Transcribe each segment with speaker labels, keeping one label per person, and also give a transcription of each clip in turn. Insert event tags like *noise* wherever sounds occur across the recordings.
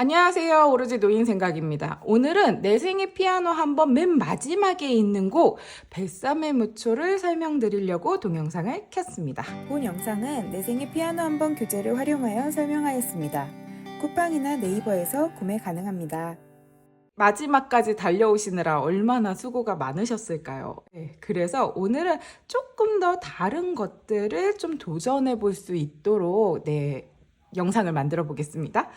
Speaker 1: 안녕하세요. 오로지 노인 생각입니다. 오늘은 내 생의 피아노 한번 맨 마지막에 있는 곡 뱃삼의 무초를 설명드리려고 동영상을 켰습니다.
Speaker 2: 본 영상은 내 생의 피아노 한번 교재를 활용하여 설명하였습니다. 쿠팡이나 네이버에서 구매 가능합니다.
Speaker 1: 마지막까지 달려오시느라 얼마나 수고가 많으셨을까요? 네, 그래서 오늘은 조금 더 다른 것들을 좀 도전해 볼 수 있도록 네, 영상을 만들어 보겠습니다.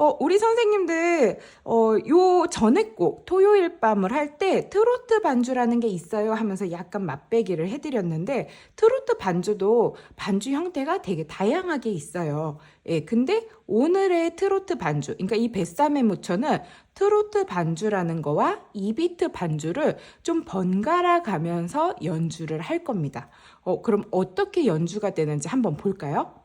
Speaker 1: 어, 우리 선생님들, 어, 요 전에 꼭 토요일 밤을 할 때 트로트 반주라는 게 있어요 하면서 약간 맛배기를 해드렸는데 트로트 반주도 반주 형태가 되게 다양하게 있어요. 예, 근데 오늘의 트로트 반주, 그러니까 이 뱃삼의 무초는 트로트 반주라는 거와 2비트 반주를 좀 번갈아 가면서 연주를 할 겁니다. 어, 그럼 어떻게 연주가 되는지 한번 볼까요?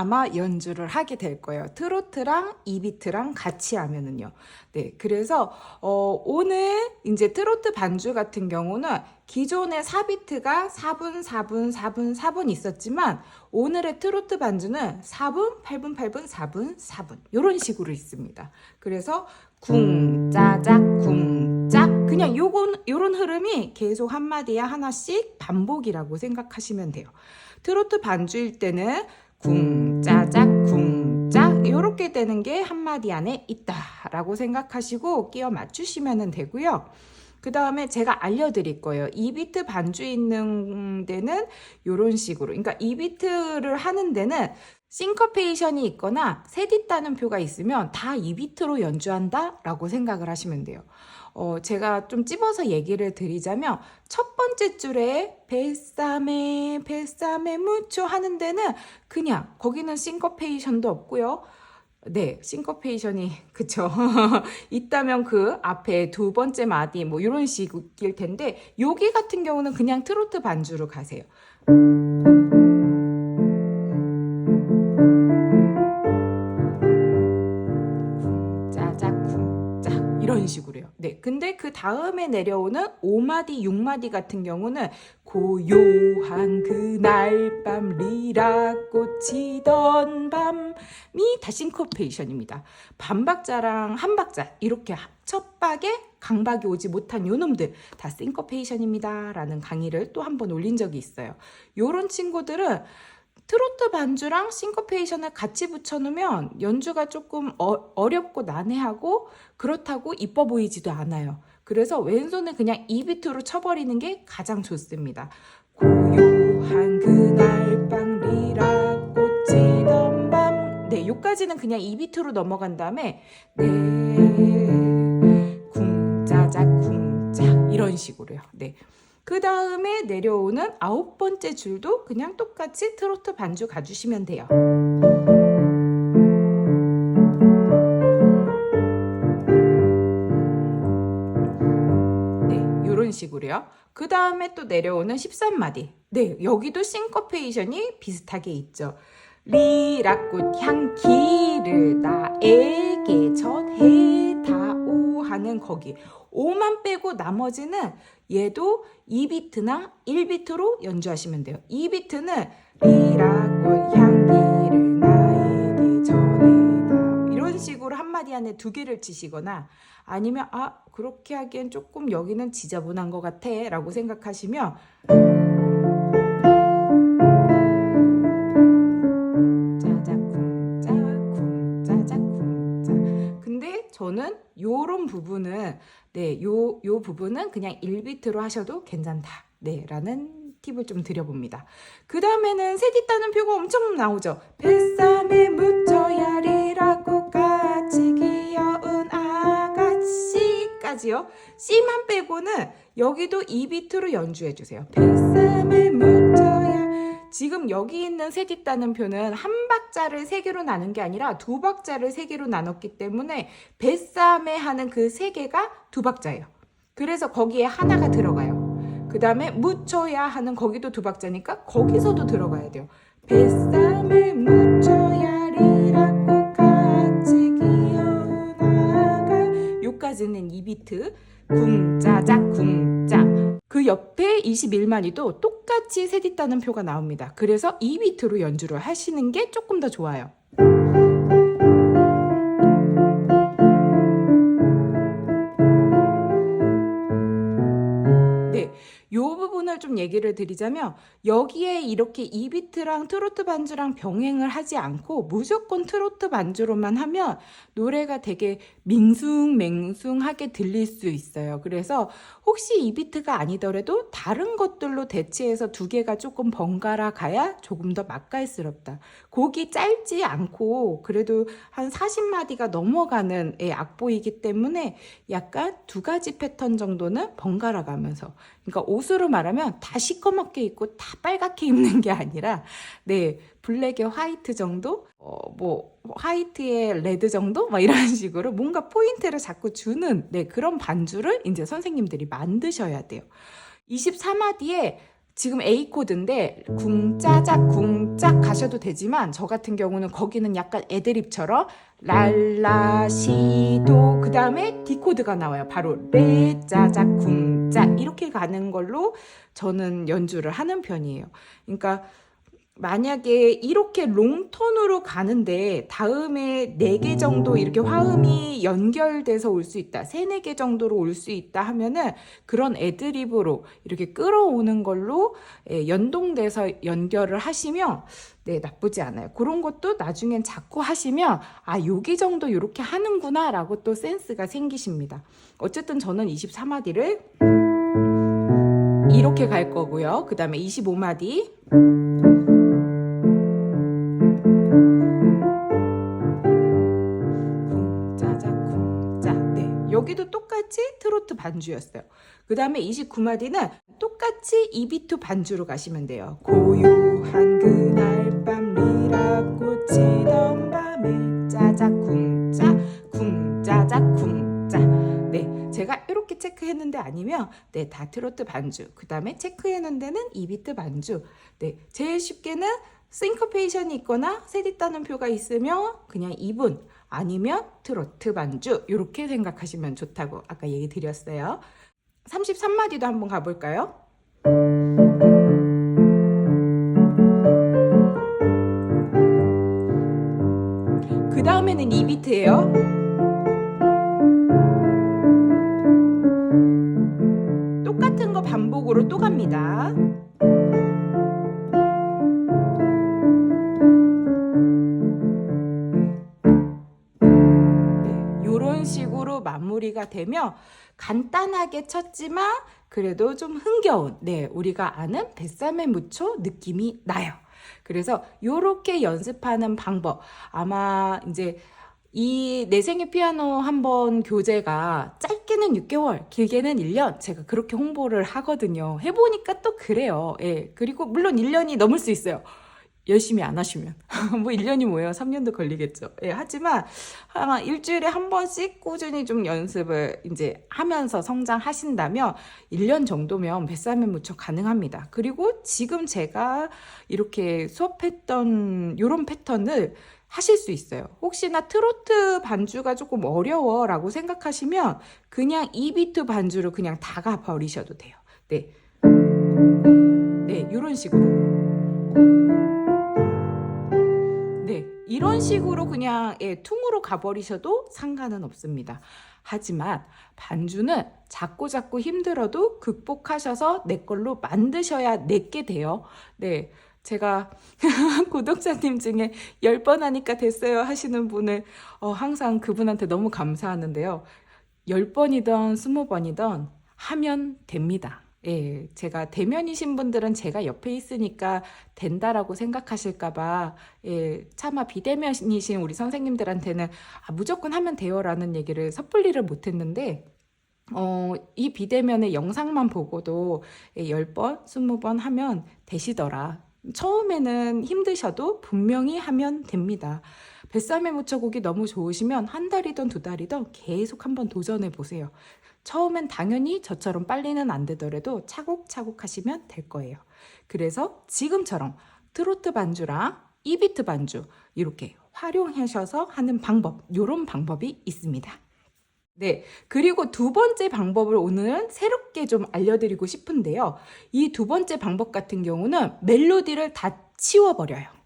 Speaker 1: 아마 연주를 하게 될 거예요. 트로트랑 2비트랑 같이 하면은요. 네, 그래서 어, 오늘 이제 트로트 반주 같은 경우는 기존의 4비트가 4분, 4분, 4분, 4분 있었지만 오늘의 트로트 반주는 4분, 8분, 8분, 4분, 4분 이런 식으로 있습니다. 그래서 쿵, 짜작, 쿵, 짝 그냥 요건 요런 흐름이 계속 한 마디에 하나씩 반복이라고 생각하시면 돼요. 트로트 반주일 때는 쿵짜작 쿵짝 이렇게 되는 게 한마디 안에 있다라고 생각하시고 끼워 맞추시면 되고요. 그 다음에 제가 알려드릴 거예요. 2비트 반주 있는 데는 이런 식으로. 그러니까 2비트를 하는 데는 싱커페이션이 있거나 세디 따는 표가 있으면 다 2비트로 연주한다 라고 생각을 하시면 돼요. 어, 제가 좀 찝어서 얘기를 드리자면 첫 번째 줄에 뱃삼에 뱃삼에 무초 하는 데는 그냥 거기는 싱커페이션도 없고요. 네, 싱커페이션이 *laughs* 그쵸 있다면 그 앞에 두 번째 마디 뭐 이런 식일 텐데 여기 같은 경우는 그냥 트로트 반주로 가세요. 식으로요. 네, 근데 그 다음에 내려오는 5마디, 6마디 같은 경우는 고요한 그날 밤 리라 꽃이던 밤이 다 싱코페이션입니다. 반박자랑 한박자 이렇게 첫 박에 강박이 오지 못한 요놈들 다 싱코페이션입니다. 라는 강의를 또 한 번 올린 적이 있어요. 요런 친구들은 트로트 반주랑 싱커페이션을 같이 붙여놓으면 연주가 조금 어, 렵고 난해하고 그렇다고 이뻐 보이지도 않아요. 그래서 왼손을 그냥 2비트로 쳐버리는 게 가장 좋습니다. 고요한 그날 밤 리라 꽃이 던 밤 네, 요까지는 그냥 2비트로 넘어간 다음에 네 쿵짜작 쿵짝 이런 식으로요. 네. 그 다음에 내려오는 아홉 번째 줄도 그냥 똑같이 트로트 반주 가주시면 돼요. 네, 이런 식으로요. 그 다음에 또 내려오는 13마디. 네, 여기도 싱커페이션이 비슷하게 있죠. 리라꽃 향기를 나에게 전해 하는 거기. 5만 빼고 나머지는 얘도 2비트나 1비트로 연주하시면 돼요. 2비트는 리라꽃 향기를 나에게 전해다 이런 식으로 한 마디 안에 두 개를 치시거나 아니면 아 그렇게 하기엔 조금 여기는 지저분한 것 같아 라고 생각하시면 저는 요런 부분은 네, 요, 요 부분은 그냥 1비트로 하셔도 괜찮다. 네, 라는 팁을 좀 드려봅니다. 그 다음에는 셋 있다는 표가 엄청 나오죠. 뱃삼에 묻혀야 리라고 같이 귀여운 아가씨까지요. C만 빼고는 여기도 2비트로 연주해주세요. 뱃삼에 묻혀야 지금 여기 있는 셋 있다는 표는 한 박자를 세 개로 나눈 게 아니라 두 박자를 세 개로 나눴기 때문에 뱃삼에 하는 그 세 개가 두 박자예요. 그래서 거기에 하나가 들어가요. 그 다음에 묻혀야 하는 거기도 두 박자니까 거기서도 들어가야 돼요. 뱃삼에 묻혀야 리라고 같이 아가 요까지는 2비트 쿵짜작 쿵짜 그 옆에 21마디도 똑같이 셋 있다는 표가 나옵니다. 그래서 2비트로 연주를 하시는 게 조금 더 좋아요. 부분을 좀 얘기를 드리자면 여기에 이렇게 2비트랑 트로트 반주랑 병행을 하지 않고 무조건 트로트 반주로만 하면 노래가 되게 밍숭맹숭하게 들릴 수 있어요. 그래서 혹시 2비트가 아니더라도 다른 것들로 대체해서 두 개가 조금 번갈아 가야 조금 더 맛깔스럽다. 곡이 짧지 않고 그래도 한 40마디가 넘어가는 예, 악보이기 때문에 약간 두 가지 패턴 정도는 번갈아 가면서 그러니까 옷으로 말하면 다 시꺼멓게 입고 다 빨갛게 입는 게 아니라 네 블랙에 화이트 정도 어 뭐 화이트에 레드 정도 막 이런 *laughs* 식으로 뭔가 포인트를 자꾸 주는 네 그런 반주를 이제 선생님들이 만드셔야 돼요. 24마디에 지금 A 코드인데 궁짜작 궁짝 가셔도 되지만 저 같은 경우는 거기는 약간 애드립처럼 랄라시도 그 다음에 D 코드가 나와요. 바로 레 짜작 궁짝 이렇게 가는 걸로 저는 연주를 하는 편이에요. 그러니까 만약에 이렇게 롱톤으로 가는데 다음에 네개 정도 이렇게 화음이 연결돼서 올 수 있다. 세네 개 정도로 올 수 있다 하면은 그런 애드립으로 이렇게 끌어오는 걸로 예, 연동돼서 연결을 하시면 네, 나쁘지 않아요. 그런 것도 나중엔 자꾸 하시면 아, 여기 정도 이렇게 하는구나 라고 또 센스가 생기십니다. 어쨌든 저는 24마디를 이렇게 갈 거고요. 그 다음에 25마디 여기도 똑같이 트로트 반주였어요. 그 다음에 29마디는 똑같이 2비트 반주로 가시면 돼요. 고요한 그날 밤 리라꽃이던 밤에 짜자 쿵짜 쿵짜자 쿵짜. 네 제가 이렇게 체크했는데 아니면 네다 트로트 반주 그 다음에 체크해놓은 데는 2비트 반주. 네 제일 쉽게는 싱커페이션이 있거나 셋 있다는 표가 있으면 그냥 2분 아니면 트로트 반주 이렇게 생각하시면 좋다고 아까 얘기 드렸어요. 33마디도 한번 가볼까요? 그 다음에는 2비트예요. 똑같은 거 반복으로 또 갑니다. 되면 간단하게 쳤지만 그래도 좀 흥겨운 네, 우리가 아는 뱃삼에 묻혀 느낌이 나요. 그래서 요렇게 연습하는 방법 아마 이제 이 내 생의 피아노 한 번 교재가 짧게는 6개월, 길게는 1년 제가 그렇게 홍보를 하거든요. 해보니까 또 그래요. 예. 그리고 물론 1년이 넘을 수 있어요. 열심히 안 하시면. *laughs* 뭐 1년이 뭐예요? 3년도 걸리겠죠. 예, 하지만 한 일주일에 한 번씩 꾸준히 좀 연습을 이제 하면서 성장하신다면 1년 정도면 뱃삼에 무척 가능합니다. 그리고 지금 제가 이렇게 수업했던 이런 패턴을 하실 수 있어요. 혹시나 트로트 반주가 조금 어려워 라고 생각하시면 그냥 2비트 반주로 그냥 다 가버리셔도 돼요. 네. 네, 이런 식으로. 네, 이런 식으로 그냥 예, 퉁으로 가버리셔도 상관은 없습니다. 하지만 반주는 자꾸 자꾸 힘들어도 극복하셔서 내 걸로 만드셔야 내게 돼요. 네. 제가 *laughs* 구독자님 중에 10번 하니까 됐어요 하시는 분을 어, 항상 그분한테 너무 감사하는데요. 10번이든 20번이든 하면 됩니다. 예, 제가 대면이신 분들은 제가 옆에 있으니까 된다라고 생각하실까봐, 예, 차마 비대면이신 우리 선생님들한테는 아, 무조건 하면 돼요라는 얘기를 섣불리를 못했는데, 어, 이 비대면의 영상만 보고도 예, 10번, 20번 하면 되시더라. 처음에는 힘드셔도 분명히 하면 됩니다. 뱃삼에 무쳐곡이 너무 좋으시면 한 달이든 두 달이든 계속 한번 도전해 보세요. 처음엔 당연히 저처럼 빨리는 안 되더라도 차곡차곡 하시면 될 거예요. 그래서 지금처럼 트로트 반주랑 2비트 반주 이렇게 활용하셔서 하는 방법, 요런 방법이 있습니다. 네. 그리고 두 번째 방법을 오늘은 새롭게 좀 알려드리고 싶은데요. 이 두 번째 방법 같은 경우는 멜로디를 다 치워버려요.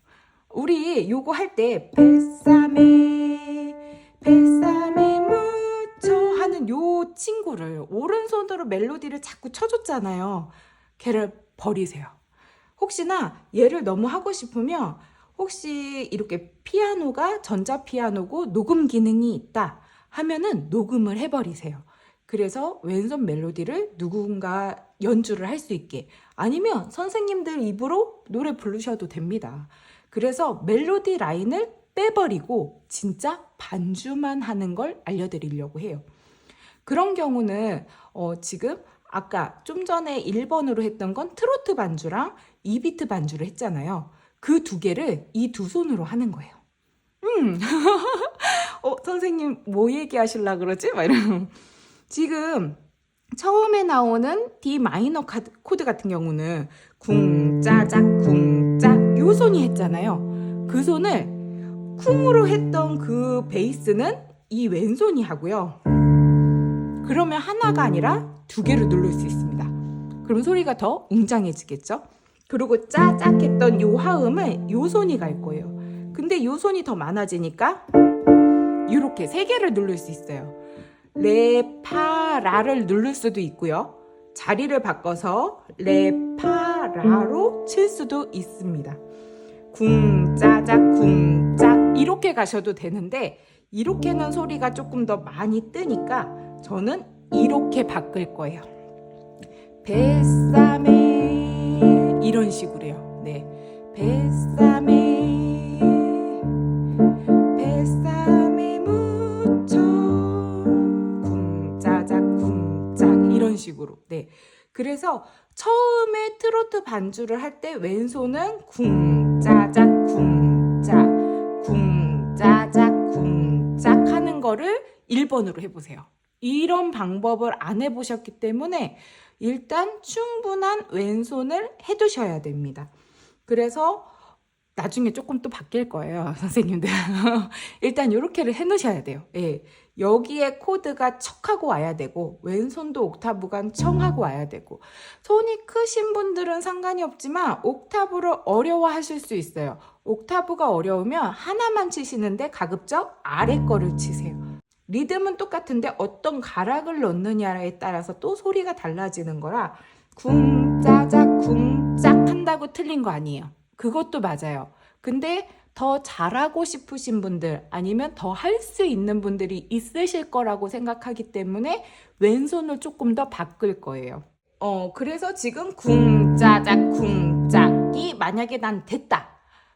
Speaker 1: 우리 요거 할 때 뱃삼에 뱃삼에 묻혀 하는 요 친구를 오른손으로 멜로디를 자꾸 쳐줬잖아요. 걔를 버리세요. 혹시나 얘를 너무 하고 싶으면 혹시 이렇게 피아노가 전자피아노고 녹음 기능이 있다 하면은 녹음을 해버리세요. 그래서 왼손 멜로디를 누군가 연주를 할 수 있게 아니면 선생님들 입으로 노래 부르셔도 됩니다. 그래서 멜로디 라인을 빼버리고 진짜 반주만 하는 걸 알려드리려고 해요. 그런 경우는 어, 지금 아까 좀 전에 1번으로 했던 건 트로트 반주랑 2비트 반주를 했잖아요. 그 두 개를 이 두 손으로 하는 거예요. 음, *laughs* 어, 선생님 뭐 얘기하실라 그러지? 막 이러면. 지금 처음에 나오는 D 마이너 코드 같은 경우는 쿵짜작 쿵짝 요 손이 했잖아요. 그 손을 쿵으로 했던 그 베이스는 이 왼손이 하고요. 그러면 하나가 아니라 두 개를 누를 수 있습니다. 그럼 소리가 더 웅장해지겠죠? 그리고 짜작 했던 요 화음을 요 손이 갈 거예요. 근데 요 손이 더 많아지니까 이렇게 세 개를 누를 수 있어요. 레, 파, 라를 누를 수도 있고요. 자리를 바꿔서 레, 파, 라로 칠 수도 있습니다. 쿵짜작 쿵짝 이렇게 가셔도 되는데 이렇게는 소리가 조금 더 많이 뜨니까 저는 이렇게 바꿀 거예요. 뱃삼에 이런 식으로요. 네. 뱃삼에 식으로. 네. 그래서 처음에 트로트 반주를 할 때 왼손은 쿵짜작 쿵짝 쿵짜작 쿵짝 하는 거를 1번으로 해보세요. 이런 방법을 안 해보셨기 때문에 일단 충분한 왼손을 해두셔야 됩니다. 그래서 나중에 조금 또 바뀔 거예요, *laughs* 선생님들. 일단 이렇게를 해놓으셔야 돼요. 예. 여기에 코드가 척하고 와야 되고, 왼손도 옥타브가 청하고 와야 되고, 손이 크신 분들은 상관이 없지만, 옥타브를 어려워하실 수 있어요. 옥타브가 어려우면 하나만 치시는데 가급적 아래 거를 치세요. 리듬은 똑같은데 어떤 가락을 넣느냐에 따라서 또 소리가 달라지는 거라, 쿵짜작 쿵짝 한다고 틀린 거 아니에요. 그것도 맞아요. 근데 더 잘하고 싶으신 분들 아니면 더 할 수 있는 분들이 있으실 거라고 생각하기 때문에 왼손을 조금 더 바꿀 거예요. 어, 그래서 지금 쿵짜작 쿵짝이 만약에 난 됐다.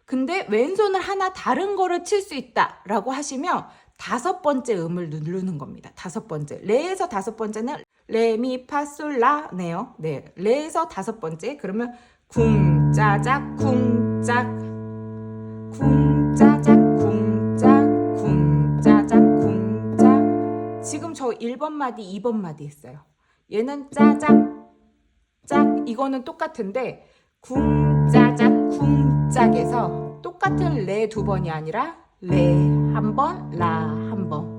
Speaker 1: 근데 왼손을 하나 다른 거를 칠 수 있다 라고 하시면 다섯 번째 음을 누르는 겁니다. 다섯 번째. 레에서 다섯 번째는 레미파솔라네요. 네. 레에서 다섯 번째. 그러면 쿵짜작 쿵짝 쿵짜작 쿵짜 쿵짜작 쿵짜 지금 저 1번 마디 2번 마디 했어요 얘는 짜작 짝 이거는 똑같은데 쿵짜작 쿵짝에서 똑같은 레 두 번이 아니라 레 한 번, 라 한 번.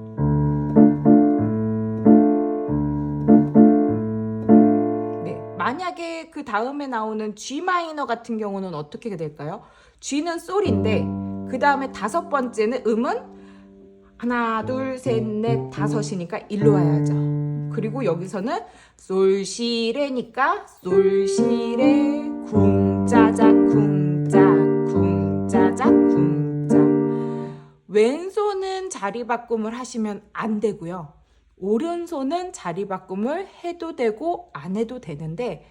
Speaker 1: 네, 만약에 그 다음에 나오는 G 마이너 같은 경우는 어떻게 될까요? G는 솔인데 그 다음에 다섯 번째는 음은 하나, 둘, 셋, 넷, 다섯이니까 일로 와야죠. 그리고 여기서는 솔시레니까 솔시레 쿵짜작 쿵짜 쿵짜작 쿵짜 왼손은 자리 바꿈을 하시면 안 되고요. 오른손은 자리 바꿈을 해도 되고 안 해도 되는데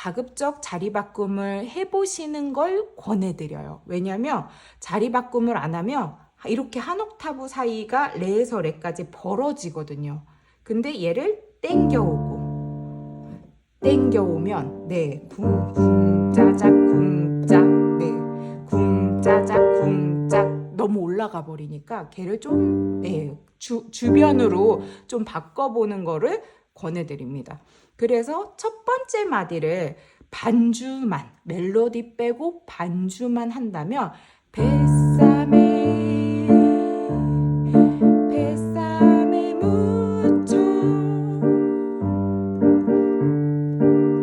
Speaker 1: 가급적 자리 바꿈을 해보시는 걸 권해드려요. 왜냐하면 자리 바꿈을 안 하면 이렇게 한 옥타브 사이가 레에서 레까지 벌어지거든요. 근데 얘를 땡겨오고 땡겨오면 네 쿵쿵짜작 쿵짝 네 쿵짜작 쿵짝 너무 올라가 버리니까 걔를 좀 네, 주, 주변으로 좀 바꿔보는 거를 권해드립니다. 그래서 첫 번째 마디를 반주만 멜로디 빼고 반주만 한다면 뱃삼에 뱃삼에 묻죠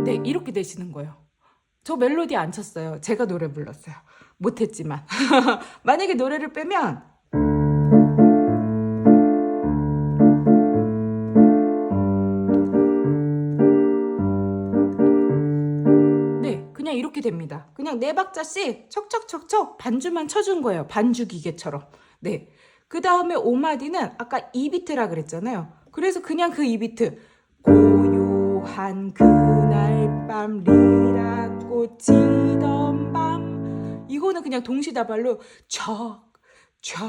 Speaker 1: 네 이렇게 되시는 거예요. 저 멜로디 안 쳤어요. 제가 노래 불렀어요. 못했지만. *laughs* 만약에 노래를 빼면 그냥 이렇게 됩니다. 그냥 네 박자씩 척척척척 반주만 쳐준 거예요. 반주 기계처럼. 네. 그 다음에 오마디는 아까 2비트라 그랬잖아요. 그래서 그냥 그 2비트. 고요한 그날 밤 리라 꽃이던 밤. 이거는 그냥 동시다발로 척, 척,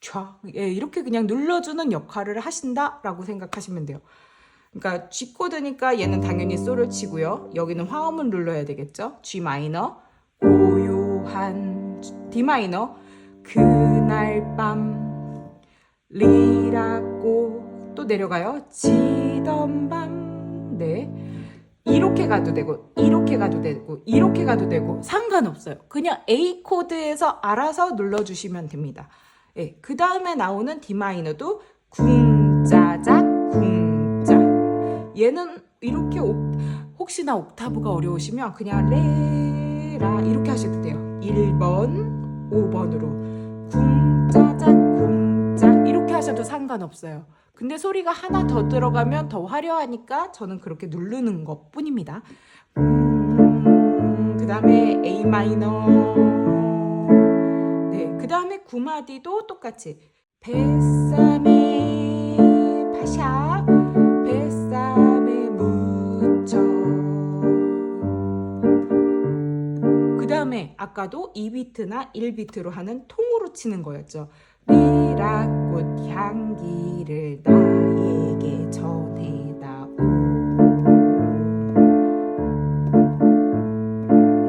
Speaker 1: 척. 예, 이렇게 그냥 눌러주는 역할을 하신다라고 생각하시면 돼요. 그러니까 G 코드니까 얘는 당연히 솔을 치고요. 여기는 화음을 눌러야 되겠죠. G 마이너, 고요한 D 마이너, 그날 밤 리라고 또 내려가요. 지던 밤, 네. 이렇게 가도 되고, 이렇게 가도 되고, 이렇게 가도 되고, 상관없어요. 그냥 A 코드에서 알아서 눌러 주시면 됩니다. 예, 그 다음에 나오는 D 마이너도 쿵짜. 얘는 이렇게 옥, 혹시나 옥타브가 어려우시면 그냥 레라 이렇게 하셔도 돼요. 1번, 5번으로 쿵짜작 쿵짜 이렇게 하셔도 상관없어요. 근데 소리가 하나 더 들어가면 더 화려하니까 저는 그렇게 누르는 것 뿐입니다. 음, 그 다음에 A 마이너. 네, 그 다음에 구마디도 똑같이 뱃삼에 아까도 2비트나 1비트로 하는 통으로 치는 거였죠 리라꽃 향기를 나에게 전해다오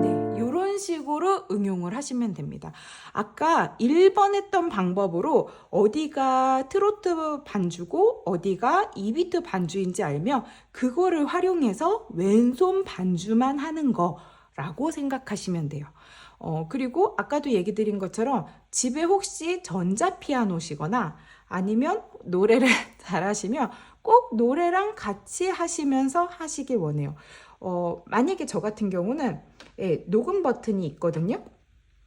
Speaker 1: 네, 이런 식으로 응용을 하시면 됩니다. 아까 1번 했던 방법으로 어디가 트로트 반주고 어디가 2비트 반주인지 알면 그거를 활용해서 왼손 반주만 하는 거 라고 생각하시면 돼요. 어, 그리고 아까도 얘기 드린 것처럼 집에 혹시 전자피아노시거나 아니면 노래를 *laughs* 잘하시면 꼭 노래랑 같이 하시면서 하시길 원해요. 어, 만약에 저 같은 경우는 예, 녹음 버튼이 있거든요.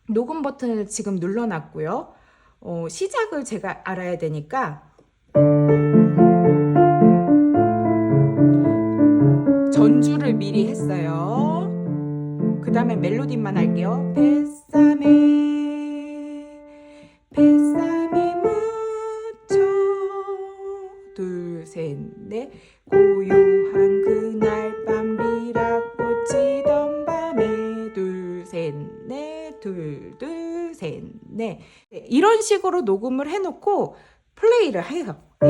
Speaker 1: 녹음 버튼을 지금 눌러놨고요. 어, 시작을 제가 알아야 되니까 전주를 미리 했어요. 그 다음에 멜로디만 할게요. 뱃삼에 뱃삼에 묻혀 둘셋넷 고요한 그날 밤 리라꽃 지던 밤에 둘셋넷 둘둘셋넷 이런 식으로 녹음을 해놓고 플레이를 해요. 예.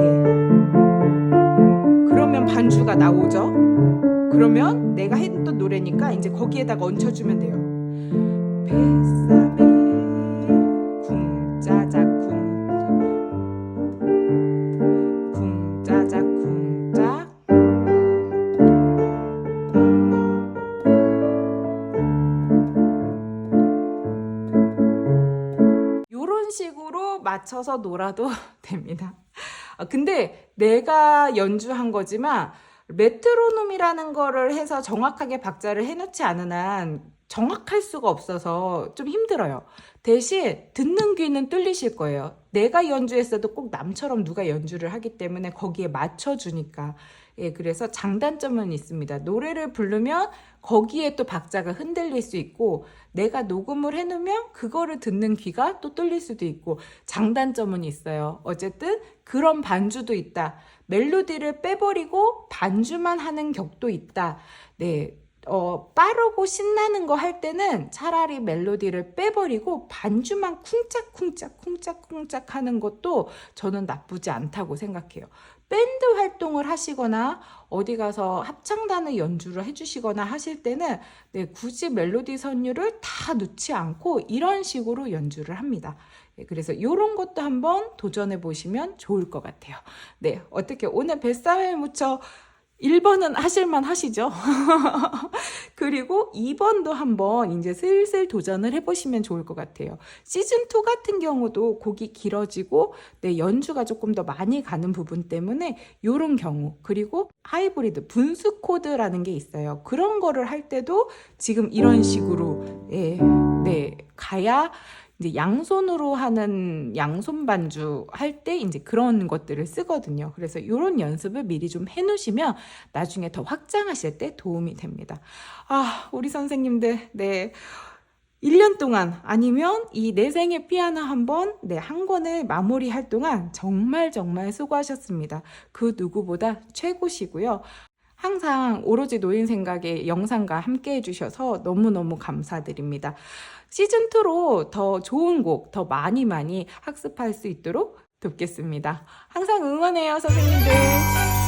Speaker 1: 그러면 반주가 나오죠. 그러면 내가 했던 노래니까 이제 거기에다가 얹혀주면 돼요. 맞춰서 놀아도 *laughs* 됩니다. 어, 근데 내가 연주한 거지만 메트로놈이라는 거를 해서 정확하게 박자를 해놓지 않은 한 정확할 수가 없어서 좀 힘들어요. 대신 듣는 귀는 뚫리실 거예요. 내가 연주했어도 꼭 남처럼 누가 연주를 하기 때문에 거기에 맞춰주니까. 예, 그래서 장단점은 있습니다. 노래를 부르면 거기에 또 박자가 흔들릴 수 있고, 내가 녹음을 해놓으면 그거를 듣는 귀가 또 뚫릴 수도 있고, 장단점은 있어요. 어쨌든 그런 반주도 있다. 멜로디를 빼버리고 반주만 하는 격도 있다. 네. 어, 빠르고 신나는 거 할 때는 차라리 멜로디를 빼버리고 반주만 쿵짝쿵짝 쿵짝쿵짝 하는 것도 저는 나쁘지 않다고 생각해요. 밴드 활동을 하시거나 어디 가서 합창단의 연주를 해주시거나 하실 때는 네, 굳이 멜로디 선율을 다 넣지 않고 이런 식으로 연주를 합니다. 네, 그래서 이런 것도 한번 도전해 보시면 좋을 것 같아요. 네, 어떻게 오늘 뱃사에 묻혀 1번은 하실만 하시죠? *laughs* 그리고 2번도 한번 이제 슬슬 도전을 해보시면 좋을 것 같아요. 시즌2 같은 경우도 곡이 길어지고, 네, 연주가 조금 더 많이 가는 부분 때문에 요런 경우, 그리고 하이브리드, 분수 코드라는 게 있어요. 그런 거를 할 때도 지금 이런 식으로, 예, 네, 가야 이제 양손으로 하는 양손 반주 할 때 이제 그런 것들을 쓰거든요. 그래서 이런 연습을 미리 좀 해놓으시면 나중에 더 확장하실 때 도움이 됩니다. 아, 우리 선생님들, 네. 1년 동안 아니면 이 내 생의 피아노 한 번, 네, 한 권을 마무리할 동안 정말 정말 수고하셨습니다. 그 누구보다 최고시고요. 항상 오로지 노인 생각의 영상과 함께 해주셔서 너무너무 감사드립니다. 시즌2로 더 좋은 곡, 더 많이 많이 학습할 수 있도록 돕겠습니다. 항상 응원해요, 선생님들.